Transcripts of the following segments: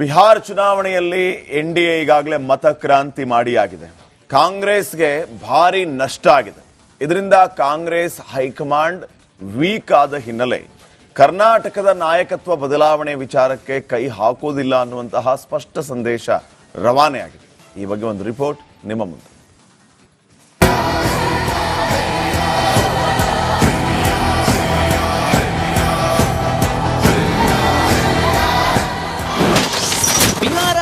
ಬಿಹಾರ ಚುನಾವಣೆಯಲ್ಲಿ N D A ಈಗಾಗಲೇ ಮತಕ್ರಾಂತಿ ಆಗಿದೆ ಕಾಂಗ್ರೆಸ್ಗೆ ಭಾರಿ ನಷ್ಟ ಆಗಿದೆ. ಇದರಿಂದ ಕಾಂಗ್ರೆಸ್ ಹೈಕಮಾಂಡ್ ವೀಕ್ ಆದ ಹಿನ್ನೆಲೆ ಕರ್ನಾಟಕದ ನಾಯಕತ್ವ ಬದಲಾವಣೆ ವಿಚಾರಕ್ಕೆ ಕೈ ಹಾಕೋದಿಲ್ಲ ಅನ್ನುವಂತಹ ಸ್ಪಷ್ಟ ಸಂದೇಶ ರವಾನೆ ಆಗಿದೆ ಈ ಬಗ್ಗೆ ಒಂದು ರಿಪೋರ್ಟ್ ನಿಮ್ಮ ಮುಂದೆ.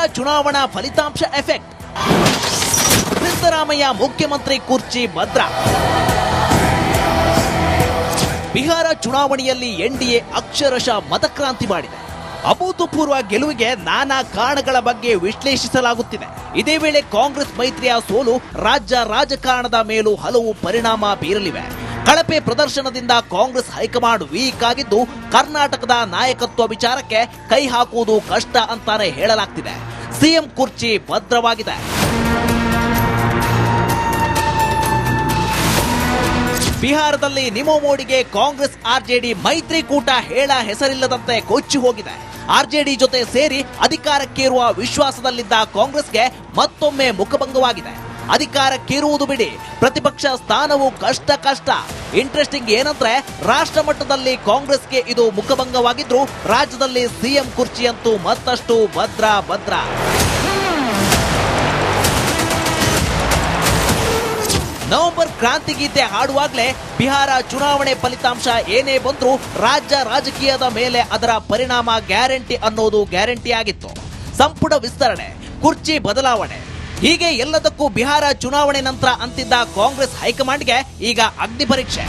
ಚುನಾವಣಾ ಫಲಿತಾಂಶ ಎಫೆಕ್ಟ್. ಸಿದ್ದರಾಮಯ್ಯ ಮುಖ್ಯಮಂತ್ರಿ ಕುರ್ಚಿ ಭದ್ರ. ಬಿಹಾರ ಚುನಾವಣೆಯಲ್ಲಿ ಎನ್ಡಿಎ ಅಕ್ಷರಶಃ ಮತಕ್ರಾಂತಿ ಮಾಡಿದೆ. ಅಭೂತಪೂರ್ವ ಗೆಲುವಿಗೆ ನಾನಾ ಕಾರಣಗಳ ಬಗ್ಗೆ ವಿಶ್ಲೇಷಿಸಲಾಗುತ್ತಿದೆ. ಇದೇ ವೇಳೆ ಕಾಂಗ್ರೆಸ್ ಮೈತ್ರಿಯ ಸೋಲು ರಾಜ್ಯ ರಾಜಕಾರಣದ ಮೇಲೂ ಹಲವು ಪರಿಣಾಮ ಬೀರಲಿವೆ. ಕಳಪೆ ಪ್ರದರ್ಶನದಿಂದ ಕಾಂಗ್ರೆಸ್ ಹೈಕಮಾಂಡ್ ವೀಕ್ ಆಗಿದ್ದು ಕರ್ನಾಟಕದ ನಾಯಕತ್ವ ವಿಚಾರಕ್ಕೆ ಕೈ ಹಾಕುವುದು ಕಷ್ಟ ಅಂತಾನೆ ಹೇಳಲಾಗ್ತಿದೆ. ಸಿಎಂ ಕುರ್ಚಿ ಭದ್ರವಾಗಿದೆ. ಬಿಹಾರದಲ್ಲಿ ನಿಮೋ ಮೋಡಿಗೆ ಕಾಂಗ್ರೆಸ್ ಆರ್ಜೆಡಿ ಮೈತ್ರಿಕೂಟ ಹೇಳ ಹೆಸರಿಲ್ಲದಂತೆ ಕೊಚ್ಚಿ ಹೋಗಿದೆ. ಆರ್ಜೆಡಿ ಜೊತೆ ಸೇರಿ ಅಧಿಕಾರಕ್ಕೇರುವ ವಿಶ್ವಾಸದಲ್ಲಿದ್ದ ಕಾಂಗ್ರೆಸ್ಗೆ ಮತ್ತೊಮ್ಮೆ ಮುಖಭಂಗವಾಗಿದೆ. ಅಧಿಕಾರಕ್ಕೇರುವುದು ಬಿಡಿ. ಪ್ರತಿಪಕ್ಷ ಸ್ಥಾನವು ಕಷ್ಟ ಕಷ್ಟ. ಇಂಟ್ರೆಸ್ಟಿಂಗ್ ಏನಂದ್ರೆ, ರಾಷ್ಟ್ರ ಮಟ್ಟದಲ್ಲಿ ಕಾಂಗ್ರೆಸ್ಗೆ ಇದು ಮುಖಭಂಗವಾಗಿದ್ರು, ರಾಜ್ಯದಲ್ಲಿ ಸಿಎಂ ಕುರ್ಚಿಯಂತೂ ಮತ್ತಷ್ಟು ಭದ್ರ ಭದ್ರ. ನವೆಂಬರ್ ಕ್ರಾಂತಿ ಗೀತೆ ಹಾಡುವಾಗಲೇ ಬಿಹಾರ ಚುನಾವಣೆ ಫಲಿತಾಂಶ ಏನೇ ಬಂದರೂ, ರಾಜ್ಯ ರಾಜಕೀಯದ ಮೇಲೆ ಅದರ ಪರಿಣಾಮ ಗ್ಯಾರಂಟಿ ಅನ್ನೋದು ಗ್ಯಾರಂಟಿ ಆಗಿತ್ತು ಸಂಪುಟ ವಿಸ್ತರಣೆ, ಕುರ್ಚಿ ಬದಲಾವಣೆ. ಹೀಗೆ ಎಲ್ಲದಕ್ಕೂ ಬಿಹಾರ ಚುನಾವಣೆ ನಂತರ ಅಂತಿದ್ದ ಕಾಂಗ್ರೆಸ್ ಹೈಕಮಾಂಡ್ಗೆ ಈಗ ಅಗ್ನಿ ಪರೀಕ್ಷೆ.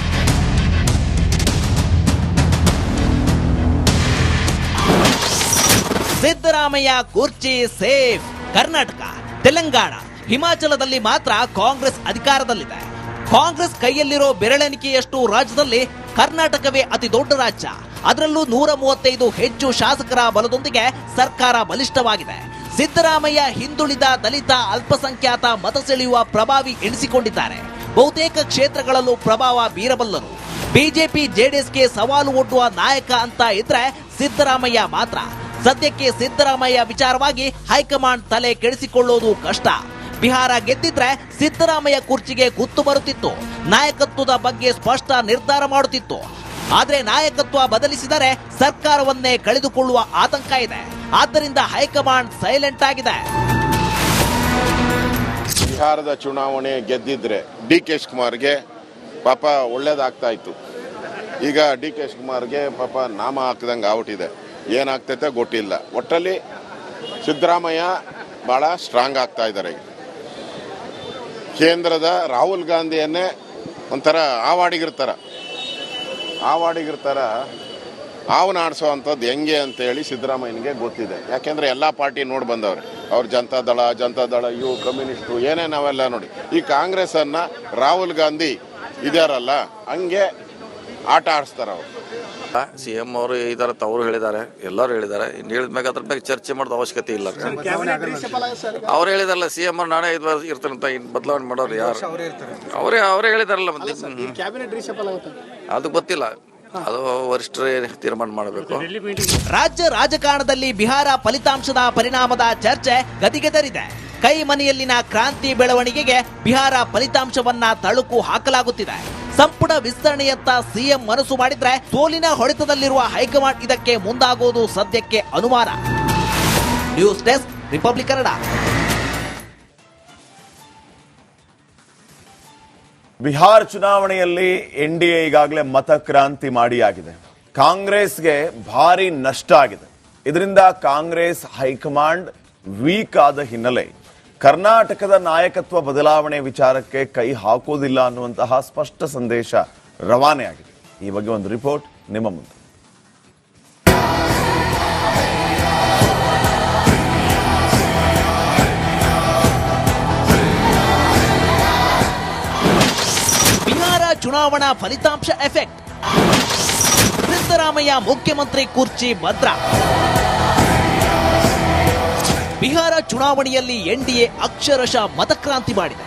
ಸಿದ್ದರಾಮಯ್ಯ ಕುರ್ಚಿ ಸೇಫ್, ಕರ್ನಾಟಕ, ತೆಲಂಗಾಣ. ಹಿಮಾಚಲದಲ್ಲಿ ಮಾತ್ರ ಕಾಂಗ್ರೆಸ್ ಅಧಿಕಾರದಲ್ಲಿದೆ. ಕಾಂಗ್ರೆಸ್ ಕೈಯಲ್ಲಿರೋ ಬೆರಳೆಣಿಕೆಯಷ್ಟು ರಾಜ್ಯದಲ್ಲಿ ಕರ್ನಾಟಕವೇ ಅತಿ ದೊಡ್ಡ ರಾಜ್ಯ. ಅದರಲ್ಲೂ ನೂರ ಮೂವತ್ತೈದು ಹೆಚ್ಚು ಶಾಸಕರ ಬಲದೊಂದಿಗೆ ಸರ್ಕಾರ ಬಲಿಷ್ಠವಾಗಿದೆ. ಸಿದ್ದರಾಮಯ್ಯ ಹಿಂದುಳಿದ ದಲಿತ ಅಲ್ಪಸಂಖ್ಯಾತ ಮತ ಸೆಳೆಯುವ ಪ್ರಭಾವಿ ಎಣಿಸಿಕೊಂಡಿದ್ದಾರೆ. ಬಹುತೇಕ ಕ್ಷೇತ್ರಗಳಲ್ಲೂ ಪ್ರಭಾವ ಬೀರಬಲ್ಲರು ಬಿಜೆಪಿ, ಜೆಡಿಎಸ್ಗೆ ಸವಾಲು ಒಡ್ಡುವ ನಾಯಕ ಅಂತ ಇದ್ರೆ ಸಿದ್ದರಾಮಯ್ಯ ಮಾತ್ರ. ಸದ್ಯಕ್ಕೆ ಸಿದ್ದರಾಮಯ್ಯ ವಿಚಾರವಾಗಿ ಹೈಕಮಾಂಡ್ ತಲೆ ಕೆಡಿಸಿಕೊಳ್ಳೋದು ಕಷ್ಟ. ಬಿಹಾರ ಗೆದ್ದಿದ್ರೆ ಸಿದ್ದರಾಮಯ್ಯ ಕುರ್ಚಿಗೆ ಗುತ್ತು ಬರುತ್ತಿತ್ತು. ನಾಯಕತ್ವದ ಬಗ್ಗೆ ಸ್ಪಷ್ಟ ನಿರ್ಧಾರ ಮಾಡುತ್ತಿತ್ತು. ಆದ್ರೆ ನಾಯಕತ್ವ ಬದಲಿಸಿದರೆ ಸರ್ಕಾರವನ್ನೇ ಕಳೆದುಕೊಳ್ಳುವ ಆತಂಕ ಇದೆ. ಆದ್ದರಿಂದ ಹೈಕಮಾಂಡ್ ಸೈಲೆಂಟ್ ಆಗಿದೆ. ಬಿಹಾರದ ಚುನಾವಣೆ ಗೆದ್ದಿದ್ರೆ ಡಿ ಕೆ ಶಿವಕುಮಾರ್ಗೆ ಪಾಪ ಒಳ್ಳೇದಾಗ್ತಾ ಇತ್ತು. ಈಗ ಡಿ ಕೆ ಶಿವಕುಮಾರ್ಗೆ ಪಾಪ ನಾಮ ಹಾಕ್ದಂಗೆ ಆಗ್ಬಿಟ್ಟಿದೆ. ಏನಾಗ್ತೈತೆ ಗೊತ್ತಿಲ್ಲ. ಒಟ್ಟಲ್ಲಿ ಸಿದ್ದರಾಮಯ್ಯ ಭಾಳ ಸ್ಟ್ರಾಂಗ್ ಆಗ್ತಾ ಇದ್ದಾರೆ. ಕೇಂದ್ರದ ರಾಹುಲ್ ಗಾಂಧಿಯನ್ನೇ ಒಂಥರ ಆವಾಡಿಗಿರ್ತಾರ. ಆವಾಡಿಗಿರ್ತಾರ. ಅವನ ಆಡಿಸೋ ಅಂಥದ್ದು ಹೆಂಗೆ ಅಂತೇಳಿ ಸಿದ್ದರಾಮಯ್ಯನಿಗೆ ಗೊತ್ತಿದೆ. ಯಾಕೆಂದ್ರೆ ಎಲ್ಲ ಪಾರ್ಟಿ ನೋಡಿ ಬಂದವ್ರೆ. ಅವ್ರು ಜನತಾ ದಳ ಜನತಾ ದಳ ಇವು ಕಮ್ಯುನಿಸ್ಟು ಏನೇ ನಾವೆಲ್ಲ ನೋಡಿ. ಈ ಕಾಂಗ್ರೆಸ್ಸನ್ನು ರಾಹುಲ್ ಗಾಂಧಿ ಇದಾರಲ್ಲ ಹಂಗೆ ಆಟ ಆಡಿಸ್ತಾರೆ ಅವರು. ಸಿ ಎಂ ಅವರು ಇದಾರೆ ತವರು ಹೇಳಿದ್ದಾರೆ ಎಲ್ಲರೂ ಹೇಳಿದ್ದಾರೆ. ಇನ್ನು ಹೇಳಿದ್ಮ್ಯಾಗ ಅದ್ರ ಬಗ್ಗೆ ಚರ್ಚೆ ಮಾಡೋದು ಅವಶ್ಯಕತೆ ಇಲ್ಲ. ಅವ್ರು ಹೇಳಿದಾರಲ್ಲ ಸಿ ಎಂ ಅವ್ರು ನಾನೇ ಐದು ವರ್ಷ ಇರ್ತಾರೆ ಅಂತ ಇನ್ನು ಬದಲಾವಣೆ ಮಾಡೋರು ಯಾರು? ಅವರೇ ಅವರೇ ಹೇಳಿದಾರಲ್ಲ ಮತ್ತೆ. ಹ್ಮ್. ಕ್ಯಾಬಿನೆಟ್ ರೀಶಫಲ್ ಆಗುತ್ತೆ ಅದು ಗೊತ್ತಿಲ್ಲ. ಅದು ವರಿಷ್ಠರೇ ತೀರ್ಮಾನ ಮಾಡಬೇಕು. ರಾಜ್ಯ ರಾಜಕಾರಣದಲ್ಲಿ ಬಿಹಾರ ಫಲಿತಾಂಶದ ಪರಿಣಾಮದ ಚರ್ಚೆ ಗತಿಗೆದರಿದೆ ಕೈ ಮನೆಯಲ್ಲಿನ ಕ್ರಾಂತಿ ಬೆಳವಣಿಗೆಗೆ ಬಿಹಾರ ಫಲಿತಾಂಶವನ್ನ ತಳುಕು ಹಾಕಲಾಗುತ್ತಿದೆ. ಸಂಪುಟ ವಿಸ್ತರಣೆಯತ್ತ ಸಿಎಂ ಮನಸ್ಸು ಮಾಡಿದ್ರೆ ಸೋಲಿನ ಹೊಡೆತದಲ್ಲಿರುವ ಹೈಕಮಾಂಡ್ ಇದಕ್ಕೆ ಮುಂದಾಗೋದು ಸದ್ಯಕ್ಕೆ ಅನುಮಾನ. News desk, Republic Kannada. Bihar ಚುನಾವಣೆಯಲ್ಲಿ ಎನ್ ಡಿ ಎ ಈಗಾಗಲೇ ಮತಕ್ರಾಂತಿ ಮಾಡಿಯಾಗಿದೆ. ಕಾಂಗ್ರೆಸ್ಗೆ ಭಾರಿ ನಷ್ಟ ಆಗಿದೆ. ಇದರಿಂದ ಕಾಂಗ್ರೆಸ್ ಹೈಕಮಾಂಡ್ ವೀಕ್ ಆದ ಹಿನ್ನೆಲೆ ಕರ್ನಾಟಕದ ನಾಯಕತ್ವ ಬದಲಾವಣೆ ವಿಚಾರಕ್ಕೆ ಕೈ ಹಾಕೋದಿಲ್ಲ ಅನ್ನುವಂತಹ ಸ್ಪಷ್ಟ ಸಂದೇಶ ರವಾನೆ ಆಗಿದೆ ಈ ಬಗ್ಗೆ ಒಂದು ರಿಪೋರ್ಟ್ ನಿಮ್ಮ ಮುಂದೆ. ಚುನಾವಣಾ ಫಲಿತಾಂಶ ಎಫೆಕ್ಟ್. ಸಿದ್ದರಾಮಯ್ಯ ಮುಖ್ಯಮಂತ್ರಿ ಕುರ್ಚಿ ಭದ್ರ. ಬಿಹಾರ ಚುನಾವಣೆಯಲ್ಲಿ ಎನ್ಡಿಎ ಅಕ್ಷರಶಃ ಮತಕ್ರಾಂತಿ ಮಾಡಿದೆ.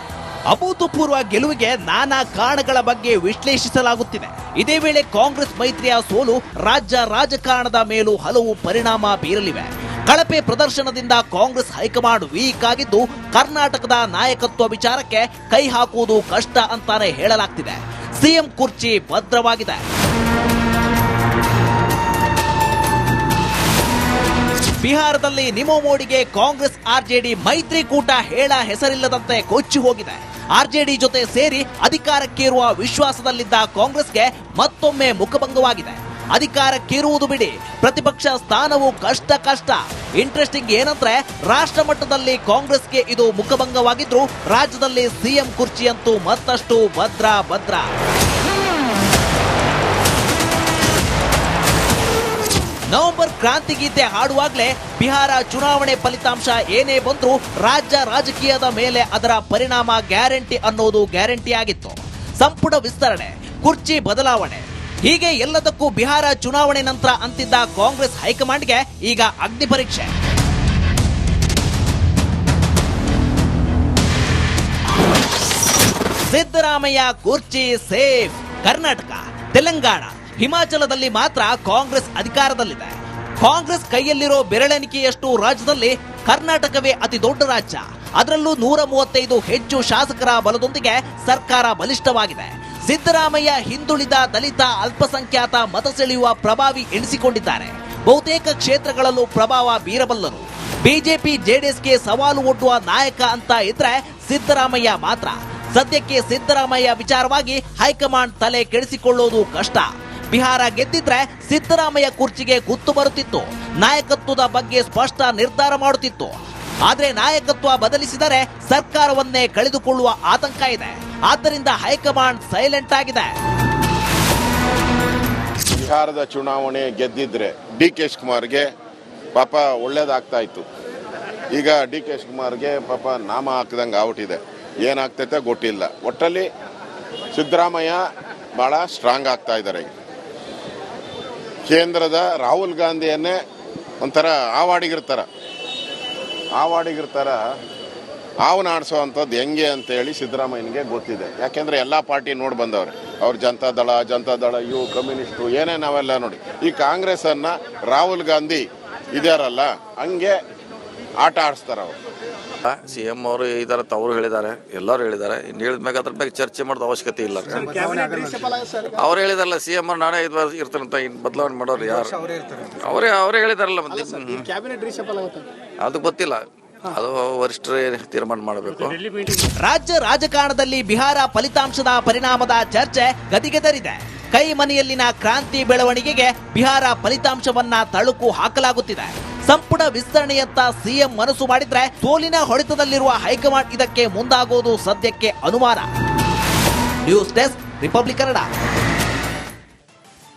ಅಭೂತಪೂರ್ವ ಗೆಲುವಿಗೆ ನಾನಾ ಕಾರಣಗಳ ಬಗ್ಗೆ ವಿಶ್ಲೇಷಿಸಲಾಗುತ್ತಿದೆ. ಇದೇ ವೇಳೆ ಕಾಂಗ್ರೆಸ್ ಮೈತ್ರಿಯ ಸೋಲು ರಾಜ್ಯ ರಾಜಕಾರಣದ ಮೇಲೂ ಹಲವು ಪರಿಣಾಮ ಬೀರಲಿವೆ. ಕಳಪೆ ಪ್ರದರ್ಶನದಿಂದ ಕಾಂಗ್ರೆಸ್ ಹೈಕಮಾಂಡ್ ವೀಕ್ ಆಗಿದ್ದು, ಕರ್ನಾಟಕದ ನಾಯಕತ್ವ ವಿಚಾರಕ್ಕೆ ಕೈ ಹಾಕುವುದು ಕಷ್ಟ ಅಂತಾನೆ ಹೇಳಲಾಗ್ತಿದೆ. ಸಿಎಂ ಕುರ್ಚಿ ಭದ್ರವಾಗಿದೆ. ಬಿಹಾರದಲ್ಲಿ ನಿಮೋ ಮೋಡಿಗೆ ಕಾಂಗ್ರೆಸ್ ಆರ್ಜೆಡಿ ಮೈತ್ರಿಕೂಟ ಹೇಳ ಹೆಸರಿಲ್ಲದಂತೆ ಕೊಚ್ಚಿ ಹೋಗಿದೆ. ಆರ್ಜೆಡಿ ಜೊತೆ ಸೇರಿ ಅಧಿಕಾರಕ್ಕೇರುವ ವಿಶ್ವಾಸದಲ್ಲಿದ್ದ ಕಾಂಗ್ರೆಸ್ಗೆ ಮತ್ತೊಮ್ಮೆ ಮುಖಭಂಗವಾಗಿದೆ. ಅಧಿಕಾರಕ್ಕೇರುವುದು ಬಿಡಿ, ಪ್ರತಿಪಕ್ಷ ಸ್ಥಾನವು ಕಷ್ಟ ಕಷ್ಟ. ಇಂಟ್ರೆಸ್ಟಿಂಗ್ ಏನಂದ್ರೆ, ರಾಷ್ಟ್ರ ಮಟ್ಟದಲ್ಲಿ ಕಾಂಗ್ರೆಸ್ಗೆ ಇದು ಮುಖಭಂಗವಾಗಿದ್ರು ರಾಜ್ಯದಲ್ಲಿ ಸಿಎಂ ಕುರ್ಚಿಯಂತೂ ಮತ್ತಷ್ಟು ಭದ್ರ ಭದ್ರ. ನವೆಂಬರ್ ಕ್ರಾಂತಿ ಗೀತೆ ಹಾಡುವಾಗಲೇ ಬಿಹಾರ ಚುನಾವಣೆ ಫಲಿತಾಂಶ ಏನೇ ಬಂದರೂ ರಾಜ್ಯ ರಾಜಕೀಯದ ಮೇಲೆ ಅದರ ಪರಿಣಾಮ ಗ್ಯಾರಂಟಿ ಅನ್ನೋದು ಗ್ಯಾರಂಟಿ ಆಗಿತ್ತು. ಸಂಪುಟ ವಿಸ್ತರಣೆ, ಕುರ್ಚಿ ಬದಲಾವಣೆ. ಹೀಗೆ ಎಲ್ಲದಕ್ಕೂ ಬಿಹಾರ ಚುನಾವಣೆ ನಂತರ ಅಂತಿದ್ದ ಕಾಂಗ್ರೆಸ್ ಹೈಕಮಾಂಡ್ಗೆ ಈಗ ಅಗ್ನಿ ಪರೀಕ್ಷೆ. ಸಿದ್ದರಾಮಯ್ಯ ಕುರ್ಚಿ ಸೇಫ್, ಕರ್ನಾಟಕ, ತೆಲಂಗಾಣ. ಹಿಮಾಚಲದಲ್ಲಿ ಮಾತ್ರ ಕಾಂಗ್ರೆಸ್ ಅಧಿಕಾರದಲ್ಲಿದೆ. ಕಾಂಗ್ರೆಸ್ ಕೈಯಲ್ಲಿರೋ ಬೆರಳೆಣಿಕೆಯಷ್ಟು ರಾಜ್ಯದಲ್ಲಿ ಕರ್ನಾಟಕವೇ ಅತಿ ದೊಡ್ಡ ರಾಜ್ಯ. ಅದರಲ್ಲೂ ನೂರ ಮೂವತ್ತೈದು ಹೆಚ್ಚು ಶಾಸಕರ ಬಲದೊಂದಿಗೆ ಸರ್ಕಾರ ಬಲಿಷ್ಠವಾಗಿದೆ. ಸಿದ್ದರಾಮಯ್ಯ ಹಿಂದುಳಿದ ದಲಿತ ಅಲ್ಪಸಂಖ್ಯಾತ ಮತ ಸೆಳೆಯುವ ಪ್ರಭಾವಿ ಎಣಿಸಿಕೊಂಡಿದ್ದಾರೆ ಬಹುತೇಕ ಕ್ಷೇತ್ರಗಳಲ್ಲೂ ಪ್ರಭಾವ ಬೀರಬಲ್ಲರು. ಬಿಜೆಪಿ, ಜೆಡಿಎಸ್ಗೆ ಸವಾಲು ಒಡ್ಡುವ ನಾಯಕ ಅಂತ ಇದ್ರೆ ಸಿದ್ದರಾಮಯ್ಯ ಮಾತ್ರ. ಸದ್ಯಕ್ಕೆ ಸಿದ್ದರಾಮಯ್ಯ ವಿಚಾರವಾಗಿ ಹೈಕಮಾಂಡ್ ತಲೆ ಕೆಡಿಸಿಕೊಳ್ಳೋದು ಕಷ್ಟ. ಬಿಹಾರ ಗೆದ್ದಿದ್ರೆ ಸಿದ್ದರಾಮಯ್ಯ ಕುರ್ಚಿಗೆ ಗುತ್ತು ಬರುತ್ತಿತ್ತು. ನಾಯಕತ್ವದ ಬಗ್ಗೆ ಸ್ಪಷ್ಟ ನಿರ್ಧಾರ ಮಾಡುತ್ತಿತ್ತು. ಆದ್ರೆ ನಾಯಕತ್ವ ಬದಲಿಸಿದರೆ ಸರ್ಕಾರವನ್ನೇ ಕಳೆದುಕೊಳ್ಳುವ ಆತಂಕ ಇದೆ. ಆದ್ದರಿಂದ ಹೈಕಮಾಂಡ್ ಸೈಲೆಂಟ್ ಆಗಿದೆ. ಬಿಹಾರದ ಚುನಾವಣೆ ಗೆದ್ದಿದ್ರೆ ಡಿ ಕೆ ಶಿವಕುಮಾರ್ಗೆ ಪಾಪ ಒಳ್ಳೇದಾಗ್ತಾ ಇತ್ತು. ಈಗ ಡಿ ಕೆ ಶಿವಕುಮಾರ್ಗೆ ಪಾಪ ನಾಮ ಹಾಕಿದಂಗೆ ಆಗ್ಬಿಟ್ಟಿದೆ ಏನಾಗ್ತೈತೆ ಗೊತ್ತಿಲ್ಲ. ಒಟ್ಟಲ್ಲಿ ಸಿದ್ದರಾಮಯ್ಯ ಭಾಳ ಸ್ಟ್ರಾಂಗ್ ಆಗ್ತಾ ಇದ್ದಾರೆ. ಕೇಂದ್ರದ ರಾಹುಲ್ ಗಾಂಧಿಯನ್ನೇ ಒಂಥರ ಆವಾಡಿಗಿರ್ತಾರ. ಆವಾಡಿಗಿರ್ತಾರ. ಹಾವು ಅಂಥದ್ದು ಹೆಂಗೆ ಅಂತೇಳಿ ಸಿದ್ದರಾಮಯ್ಯನಿಗೆ ಗೊತ್ತಿದೆ. ಯಾಕೆಂದ್ರೆ ಎಲ್ಲ ಪಾರ್ಟಿ ನೋಡಿ ಬಂದವ್ರೆ. ಅವ್ರು ಜನತಾ ದಳ ಇವು ಕಮ್ಯುನಿಸ್ಟು, ಏನೇ ನಾವೆಲ್ಲ ನೋಡಿ. ಈ ಕಾಂಗ್ರೆಸ್ಸನ್ನು ರಾಹುಲ್ ಗಾಂಧಿ ಇದಾರಲ್ಲ ಹಂಗೆ ಆಟ ಆಡಿಸ್ತಾರೆ ಅವರು ಸಿ ಎಂ ಅವರು ಇದಾರೆ ತವರು ಹೇಳಿದ್ದಾರೆ ಎಲ್ಲರೂ ಹೇಳಿದ್ದಾರೆ. ಇನ್ನು ಮೇಲೆ ಅದ್ರ ಬಗ್ಗೆ ಚರ್ಚೆ ಮಾಡೋದು ಅವಶ್ಯಕತೆ ಇಲ್ಲ. ಅವ್ರು ಹೇಳಿದಾರಲ್ಲ ಸಿ ಎಂ ಅವ್ರು ನಾನೇ ಐದು ವರ್ಷ ಇರ್ತಾರಂತ ಇನ್ನು ಬದಲಾವಣೆ ಮಾಡೋರು ಯಾರು? ಅವರೇ ಅವರೇ ಹೇಳಿದಾರಲ್ಲ ಮತ್ತೆ. ಅದು ಗೊತ್ತಿಲ್ಲ. ಅದು ವರಿಷ್ಠರೇ ತೀರ್ಮಾನ ಮಾಡಬೇಕು. ರಾಜ್ಯ ರಾಜಕಾರಣದಲ್ಲಿ ಬಿಹಾರ ಫಲಿತಾಂಶದ ಪರಿಣಾಮದ ಚರ್ಚೆ ಗದಿಗೆದರಿದೆ. ಕೈ ಮನೆಯಲ್ಲಿನ ಕ್ರಾಂತಿ ಬೆಳವಣಿಗೆಗೆ ಬಿಹಾರ ಫಲಿತಾಂಶವನ್ನ ತಳುಕು ಹಾಕಲಾಗುತ್ತಿದೆ. ಸಂಪುಟ ವಿಸ್ತರಣೆಯತ್ತ ಸಿಎಂ ಮನಸ್ಸು ಮಾಡಿದ್ರೆ ಸೋಲಿನ ಹೊಡೆತದಲ್ಲಿರುವ ಹೈಕಮಾಂಡ್ ಇದಕ್ಕೆ ಮುಂದಾಗುವುದು ಸದ್ಯಕ್ಕೆ ಅನುಮಾನ. News desk, Republic Kannada.